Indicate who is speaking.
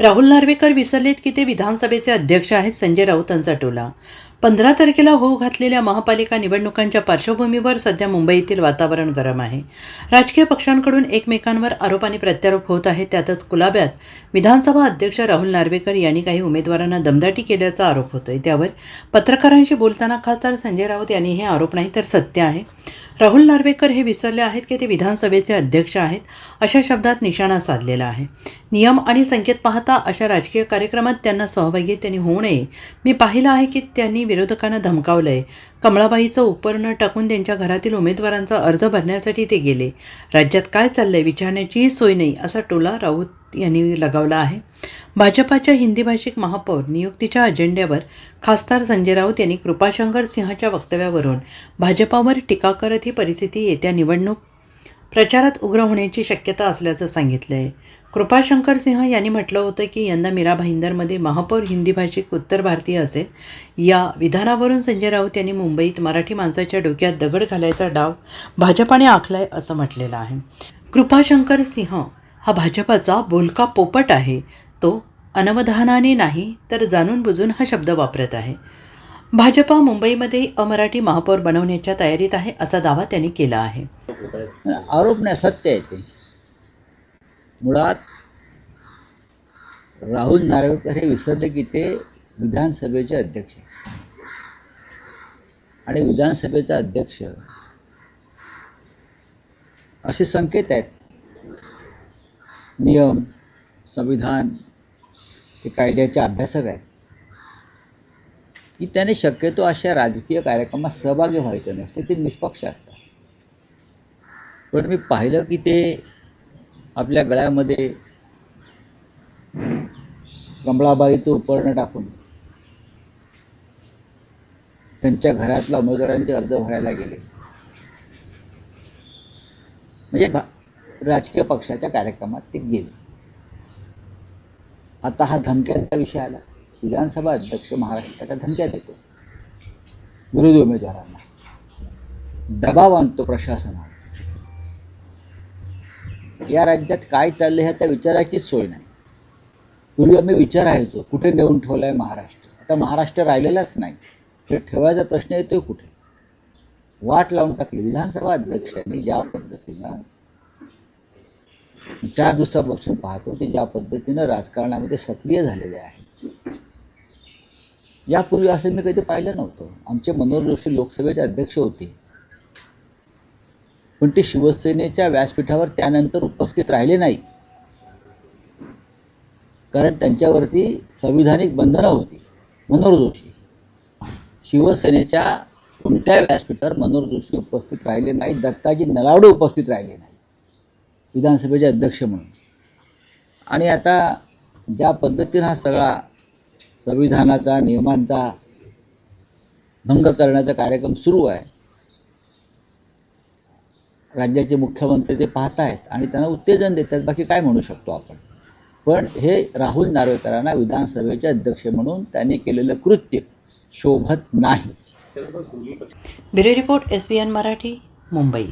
Speaker 1: राहुल नार्वेकर विसरलेत की ते विधानसभेचे अध्यक्ष आहेत संजय राऊतांचा टोला पंधरा तारखेला होऊ घातलेल्या महापालिका निवडणुकांच्या पार्श्वभूमीवर सध्या मुंबईतील वातावरण गरम आहे. राजकीय पक्षांकडून एकमेकांवर आरोप आणि प्रत्यारोप होत आहेत त्यातच कुलाब्यात विधानसभा अध्यक्ष राहुल नार्वेकर यांनी काही उमेदवारांना दमदाटी केल्याचा आरोप होतोय. त्यावर पत्रकारांशी बोलताना खासदार संजय राऊत यांनी हे आरोप नाही तर सत्य आहे. राहुल नार्वेकर हे विसरले आहेत की ते विधानसभेचे अध्यक्ष आहेत अशा शब्दात निशाणा साधलेला आहे. नियम आणि संकेत पाहता अशा राजकीय कार्यक्रमात त्यांना सहभागी त्यांनी होऊ नये. मी पाहिलं आहे की त्यांनी विरोधकांना धमकावलंय. कमळाबाईचं उपरणं टाकून त्यांच्या घरातील उमेदवारांचा अर्ज भरण्यासाठी ते गेले. राज्यात काय चाललंय विचारण्याचीही सोय नाही असा टोला राऊत यांनी लगावला आहे. भाजपाच्या हिंदी भाषिक महापौर नियुक्तीच्या अजेंड्यावर खासदार संजय राऊत यांनी कृपाशंकर सिंहाच्या वक्तव्यावरून भाजपावर टीका करत ही परिस्थिती येत्या निवडणूक प्रचारात उग्र होण्याची शक्यता असल्याचं सांगितलं आहे कृपाशंकर सिंह यांनी म्हटलं होतं की यंदा मीरा भाईंदरमध्ये महापौर हिंदी भाषिक उत्तर भारतीय असेल. या विधानावरून संजय राऊत यांनी मुंबईत मराठी माणसाच्या डोक्यात दगड घालायचा डाव भाजपाने आखलाय असं म्हटलेलं आहे. कृपाशंकर सिंह हा भाजपाचा बोलका पोपट आहे. तो अनवधानाने नाही तर जाणून बुजून हा शब्द वापरत आहे. भाजपा मुंबईमध्ये अमराठी महापौर बनवण्याच्या तयारीत आहे असा दावा त्यांनी केला आहे.
Speaker 2: आरोप नाही सत्य आहे ते. मुळात राहुल नार्वेकर हे विसरले की ते विधानसभेचे अध्यक्ष आणि विधानसभेचा अध्यक्ष असे संकेत आहेत. नियम संविधान ते कायद्याचे अभ्यासक आहेत. की त्याने शक्यतो अशा राजकीय कार्यक्रमात सहभागी व्हायचं नसते. ते निष्पक्ष असतात. पण मी पाहिलं की ते आपल्या गळ्यामध्ये कमळाबाईचं उपकरणं टाकून त्यांच्या घरातल्या उमेदवारांचे अर्ज भरायला गेले. म्हणजे राजकीय पक्षाच्या कार्यक्रमात ते गेले. आता हा धमक्यांचा विषय आला. विधानसभा अध्यक्ष महाराष्ट्राच्या धमक्या देतो विरोधी उमेदवारांना दबाव आणतो प्रशासनावर या राज्यात काय चाललंय ह्या त्या विचाराचीच सोय नाही. पूर्वी आम्ही विचारायचो कुठे नेऊन ठेवलं आहे महाराष्ट्र? आता महाराष्ट्र राहिलेलाच नाही. तर ठेवायचा प्रश्न येतोय कुठे? वाट लावून टाकली विधानसभा अध्यक्षांनी ज्या पद्धतीनं चार दिवसापासून पाहतो ते ज्या पद्धतीनं राजकारणामध्ये सक्रिय झालेले आहे. यापूर्वी असं मी कधी पाहिलं नव्हतं. आमचे मनोहर जोशी लोकसभेचे अध्यक्ष होते. पण ते शिवसेनेच्या व्यासपीठावर त्यानंतर उपस्थित राहिले नाही. कारण त्यांच्यावरती संविधानिक बंधनं होती मनोहर जोशी. शिवसेनेच्या कोणत्या व्यासपीठावर मनोहर जोशी उपस्थित राहिले नाही दत्ताजी नलावडे उपस्थित राहिले नाही विधानसभेचे अध्यक्ष म्हणून. आणि आता ज्या पद्धतीनं हा सगळा संविधानाचा नियमांचा भंग करण्याचा कार्यक्रम सुरू आहे राज्याचे मुख्यमंत्री ते पाहत आहेत आणि त्यांना उत्तेजन देतात बाकी काय म्हणू शकतो आपण? पण हे राहुल नार्वेकरांना विधानसभेचे अध्यक्ष म्हणून त्यांनी केलेलं कृत्य शोभत नाही.
Speaker 1: Bureau report S B N Marathi Mumbai.